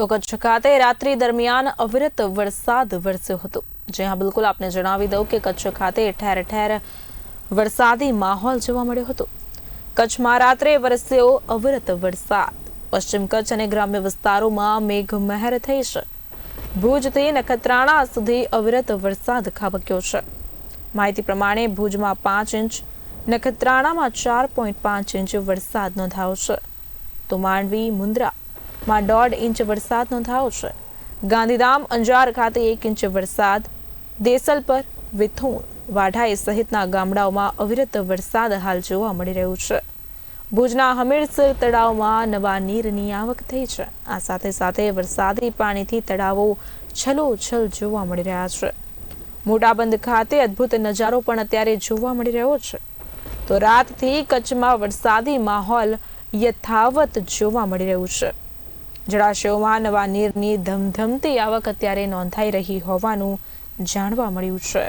તો કચ્છ ખાતે રાત્રિ દરમિયાન અવિરત વરસાદ વરસ્યો હતો. જ્યાં બિલકુલ આપને જણાવી દઉં કે કચ્છ ખાતે ઠેર ઠેર વરસાદી માહોલ જોવા મળ્યો હતો. કચ્છમાં રાત્રે વરસ્યો અવિરત વરસાદ. પશ્ચિમ કચ્છ અને ગ્રામ્ય વિસ્તારોમાં મેઘમહેર થઈ છે. ભુજથી નખત્રાણા સુધી અવિરત વરસાદ ખાબક્યો છે. માહિતી પ્રમાણે ભુજમાં પાંચ ઇંચ, નખત્રાણામાં ચાર પોઈન્ટ પાંચ ઇંચ વરસાદ નોંધાયો છે. તો માંડવી મુન્દ્રામાં દોઢ ઇંચ વરસાદ નોંધાયો છે. ગાંધીધામ, અંજાર ખાતે એક ઇંચ વરસાદ, દેસલ પર વિથુણ, વાઢાઈ સહિતના ગામડાઓમાં અવિરત વરસાદ હાલ જોવા મળી રહ્યો છે. ભુજના હમીરસર તળાવમાં નવા નીરની આવક થઈ છે. આ સાથે સાથે વરસાદી પાણીથી તળાવો છલોછલ જોવા મળી રહ્યા છે. મોટાબંધ ખાતે અદ્ભુત નજારો પણ અત્યારે જોવા મળી રહ્યો છે. તો રાતથી કચ્છમાં વરસાદી માહોલ યથાવત જોવા મળી રહ્યું છે. જળાશયોમાં નવા નીરની ધમધમતી આવક અત્યારે નોંધાઈ રહી હોવાનું જાણવા મળ્યું છે.